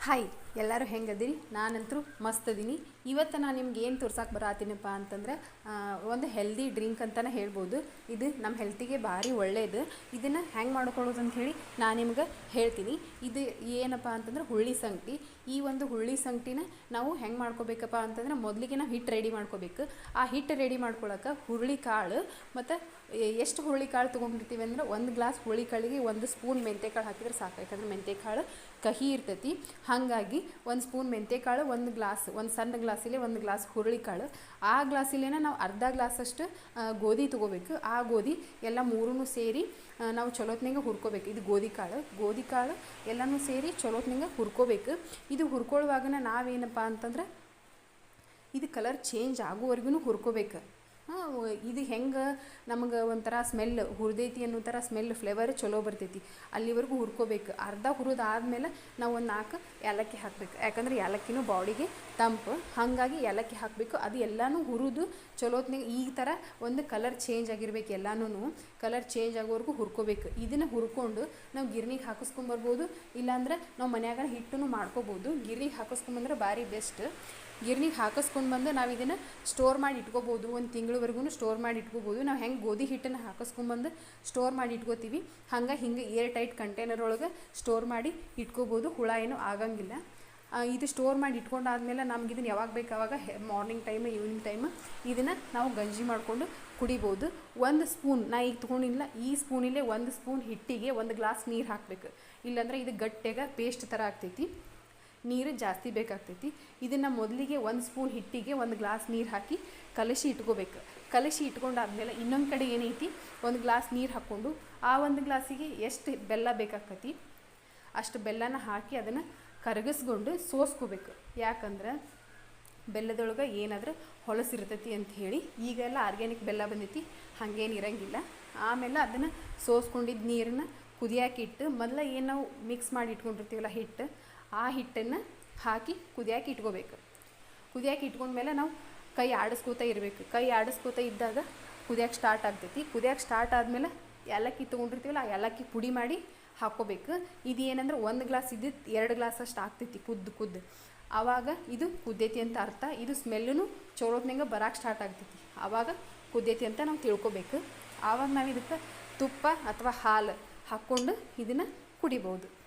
Hi. ಎಲ್ಲರೂ ಹೆಂಗದಿರಿ? ನಾನಂತರೂ ಮಸ್ತ್ ಅದೀನಿ ಇವತ್ತು ನಾನು ನಿಮ್ಗೆ ಏನು ತೋರ್ಸಕ್ಕೆ ಬರತ್ತೀನಪ್ಪ ಅಂತಂದ್ರೆ ಒಂದು ಹೆಲ್ದಿ ಡ್ರಿಂಕ್ ಅಂತಲೇ ಹೇಳ್ಬೋದು. ಇದು ನಮ್ಮ ಹೆಲ್ತಿಗೆ ಭಾರಿ ಒಳ್ಳೆಯದು ಇದನ್ನು ಹೆಂಗೆ ಮಾಡ್ಕೊಳ್ಳೋದು ಅಂತ ಹೇಳಿ ನಾನು ನಿಮ್ಗೆ ಹೇಳ್ತೀನಿ. ಇದು ಏನಪ್ಪ ಅಂತಂದ್ರೆ ಹುಳ್ಳಿ ಸಂಗಟಿ ಈ ಒಂದು ಹುಳ್ಳಿ ಸಂಗಟಿನ ನಾವು ಹೆಂಗೆ ಮಾಡ್ಕೋಬೇಕಪ್ಪ ಅಂತಂದ್ರೆ ಮೊದಲಿಗೆ ನಾವು ಹಿಟ್ಟು ರೆಡಿ ಮಾಡ್ಕೋಬೇಕು. ಆ ಹಿಟ್ಟು ರೆಡಿ ಮಾಡ್ಕೊಳಕ್ಕೆ ಹುರುಳಿ ಕಾಳು ಮತ್ತು ಎಷ್ಟು ಹುರುಳಿ ಕಾಳು ತೊಗೊಂಡಿರ್ತೀವಿ ಅಂದ್ರೆ ಒಂದು ಗ್ಲಾಸ್ ಹುರುಳಿ ಕಾಳಿಗೆ ಒಂದು ಸ್ಪೂನ್ ಮೆಂತ್ಯಕಾಳು ಹಾಕಿದ್ರೆ ಸಾಕು. ಯಾಕಂದ್ರೆ ಮೆಂತ್ಯಕಾಳು ಕಹಿ ಇರ್ತೈತಿ. ಹಾಗಾಗಿ ಒಂದು ಸ್ಪೂನ್ ಮೆಂತ್ಯಕಾಳು ಒಂದು ಗ್ಲಾಸ್, ಒಂದು ಸಣ್ಣ ಗ್ಲಾಸಲ್ಲಿ ಒಂದು ಗ್ಲಾಸ್ ಹುರುಳಿ ಕಾಳು ಆ ಗ್ಲಾಸಲ್ಲೇನ ನಾವು ಅರ್ಧ ಗ್ಲಾಸಷ್ಟು ಗೋಧಿ ತೊಗೋಬೇಕು. ಆ ಗೋಧಿ ಎಲ್ಲ ಮೂರೂ ಸೇರಿ ನಾವು ಚಲೋತ್ನಾಗ ಹುರ್ಕೋಬೇಕು. ಇದು ಗೋಧಿ ಕಾಳು ಗೋಧಿ ಕಾಳು ಎಲ್ಲನೂ ಸೇರಿ ಚಲೋತ್ನಾಗ ಹುರ್ಕೋಬೇಕು. ಇದು ಹುರ್ಕೊಳ್ಳುವಾಗನ ನಾವೇನಪ್ಪ ಅಂತಂದ್ರೆ, ಇದು ಕಲರ್ ಚೇಂಜ್ ಆಗೋವರೆಗೂ ಹುರ್ಕೋಬೇಕು. ಇದು ಹೆಂಗೆ ನಮಗೆ ಒಂಥರ ಸ್ಮೆಲ್ ಹುರಿದೈತಿ ಅನ್ನೋ ಥರ ಸ್ಮೆಲ್ ಫ್ಲೇವರ್ ಚಲೋ ಬರ್ತೈತಿ. ಅಲ್ಲಿವರೆಗೂ ಹುರ್ಕೋಬೇಕು. ಅರ್ಧ ಹುರಿದಾದ್ಮೇಲೆ ನಾವು ಒಂದು ನಾಲ್ಕು ಏಲಕ್ಕಿ ಹಾಕಬೇಕು. ಯಾಕಂದ್ರೆ ಏಲಕ್ಕಿನೂ ಬಾಡಿಗೆ ತಂಪು. ಹಾಗಾಗಿ ಏಲಕ್ಕಿ ಹಾಕಬೇಕು. ಅದು ಎಲ್ಲನೂ ಹುರಿದು ಚಲೋತ್ನಾಗ ಈ ಥರ ಒಂದು ಕಲರ್ ಚೇಂಜ್ ಆಗಿರ್ಬೇಕು ಎಲ್ಲನೂ ಕಲರ್ ಚೇಂಜ್ ಆಗೋವರೆಗೂ ಹುರ್ಕೋಬೇಕು. ಇದನ್ನು ಹುರ್ಕೊಂಡು ನಾವು ಗಿರ್ನಿಗೆ ಹಾಕಿಸ್ಕೊಂಬರ್ಬೋದು. ಇಲ್ಲಾಂದ್ರೆ ನಾವು ಮನ್ಯಾಗ ಹಿಟ್ಟನ್ನು ಮಾಡ್ಕೋಬೋದು. ಗಿರ್ನಿಗೆ ಹಾಕಿಸ್ಕೊಂಬಂದ್ರೆ ಭಾರಿ ಬೆಸ್ಟ್ ಗಿರ್ನಿಗೆ ಹಾಕಿಸ್ಕೊಂಡು ಬಂದು ನಾವು ಇದನ್ನು ಸ್ಟೋರ್ ಮಾಡಿ ಇಟ್ಕೋಬೋದು, ಒಂದು ತಿಂಗಳವರೆಗೂ ಸ್ಟೋರ್ ಮಾಡಿ ಇಟ್ಕೋಬೋದು. ನಾವು ಹೆಂಗೆ ಗೋಧಿ ಹಿಟ್ಟನ್ನು ಹಾಕಿಸ್ಕೊಂಬಂದು ಸ್ಟೋರ್ ಮಾಡಿ ಇಟ್ಕೋತೀವಿ. ಹಂಗೆ ಹಿಂಗೆ ಏರ್ ಟೈಟ್ ಕಂಟೈನರ್ ಒಳಗೆ ಸ್ಟೋರ್ ಮಾಡಿ ಇಟ್ಕೋಬೋದು. ಹುಳ ಏನೂ ಆಗಂಗಿಲ್ಲ. ಇದು ಸ್ಟೋರ್ ಮಾಡಿ ಇಟ್ಕೊಂಡಾದ್ಮೇಲೆ ನಮ್ಗೆ ಇದನ್ನು ಯಾವಾಗ ಬೇಕು ಅವಾಗ ಮಾರ್ನಿಂಗ್ ಟೈಮ್ ಈವ್ನಿಂಗ್ ಟೈಮ್ ಇದನ್ನು ನಾವು ಗಂಜಿ ಮಾಡಿಕೊಂಡು ಕುಡಿಬೋದು. ಒಂದು ಸ್ಪೂನ್, ನಾ ಈಗ ತೊಗೊಂಡಿಲ್ಲ, ಈ ಸ್ಪೂನಿಲ್ಲೇ ಒಂದು ಸ್ಪೂನ್ ಹಿಟ್ಟಿಗೆ ಒಂದು ಗ್ಲಾಸ್ ನೀರು ಹಾಕಬೇಕು. ಇಲ್ಲಾಂದ್ರೆ ಇದು ಗಟ್ಟಿಯಾಗ ಪೇಸ್ಟ್ ಥರ ಆಗ್ತೈತಿ. ನೀರು ಜಾಸ್ತಿ ಬೇಕಾಗ್ತೈತಿ. ಇದನ್ನು ಮೊದಲಿಗೆ ಒಂದು ಸ್ಪೂನ್ ಹಿಟ್ಟಿಗೆ ಒಂದು ಗ್ಲಾಸ್ ನೀರು ಹಾಕಿ ಕಲಸಿ ಇಟ್ಕೋಬೇಕು. ಕಲಸಿ ಇಟ್ಕೊಂಡಾದ್ಮೇಲೆ ಇನ್ನೊಂದು ಕಡೆ ಏನೈತಿ? ಒಂದು ಗ್ಲಾಸ್ ನೀರು ಹಾಕ್ಕೊಂಡು ಆ ಒಂದು ಗ್ಲಾಸಿಗೆ ಎಷ್ಟು ಬೆಲ್ಲ ಬೇಕಾಗ್ತೈತಿ? ಅಷ್ಟು ಬೆಲ್ಲನ ಹಾಕಿ ಅದನ್ನು ಕರಗಿಸ್ಕೊಂಡು ಸೋಸ್ಕೋಬೇಕು. ಯಾಕಂದ್ರೆ ಬೆಲ್ಲದೊಳಗೆ ಏನಾದರೂ ಹೊಲಸಿರ್ತೈತಿ ಅಂತ ಹೇಳಿ ಈಗೆಲ್ಲ ಆರ್ಗ್ಯಾನಿಕ್ ಬೆಲ್ಲ ಬಂದೈತಿ, ಹಾಗೇನು ಇರಂಗಿಲ್ಲ. ಆಮೇಲೆ ಅದನ್ನು ಸೋಸ್ಕೊಂಡಿದ್ದ ನೀರನ್ನ ಕುದಿಯಾಕಿಟ್ಟು ಮೊದಲ ಏನು ನಾವು ಮಿಕ್ಸ್ ಮಾಡಿ ಇಟ್ಕೊಂಡಿರ್ತೀವಲ್ಲ ಹಿಟ್ಟು ಆ ಹಿಟ್ಟನ್ನು ಹಾಕಿ ಕುದಿಯಾಕಿ ಇಟ್ಕೋಬೇಕು. ಕುದಿಯಾಕಿ ಇಟ್ಕೊಂಡ್ಮೇಲೆ ನಾವು ಕೈ ಆಡಿಸ್ಕೋತಾ ಇರಬೇಕು. ಕೈ ಆಡಿಸ್ಕೋತಾ ಇದ್ದಾಗ ಕುದಿಯಕ್ಕೆ ಸ್ಟಾರ್ಟ್ ಆಗ್ತೈತಿ. ಕುದಿಯಕ್ಕೆ ಸ್ಟಾರ್ಟ್ ಆದಮೇಲೆ ಏಲಕ್ಕಿ ತೊಗೊಂಡಿರ್ತೀವಲ್ಲ, ಆ ಏಲಕ್ಕಿ ಪುಡಿ ಮಾಡಿ ಹಾಕ್ಕೋಬೇಕು. ಇದು ಏನಂದ್ರೆ ಒಂದು ಗ್ಲಾಸ್ ಇದ್ದಿದ್ದು ಎರಡು ಗ್ಲಾಸ್ ಅಷ್ಟು ಆಗ್ತೈತಿ ಕುದ್ದು ಕುದ್ದು. ಆವಾಗ ಇದು ಕುದ್ದೈತಿ ಅಂತ ಅರ್ಥ. ಇದು ಸ್ಮೆಲ್ಲೂ ಚೋಳೋತ್ನಂಗೆ ಬರಕ್ಕೆ ಸ್ಟಾರ್ಟ್ ಆಗ್ತೈತಿ. ಆವಾಗ ಕುದ್ದೈತಿ ಅಂತ ನಾವು ತಿಳ್ಕೊಬೇಕು. ಆವಾಗ ನಾವು ಇದಕ್ಕೆ ತುಪ್ಪ ಅಥವಾ ಹಾಲು ಹಾಕ್ಕೊಂಡು ಇದನ್ನು ಕುಡಿಬೋದು.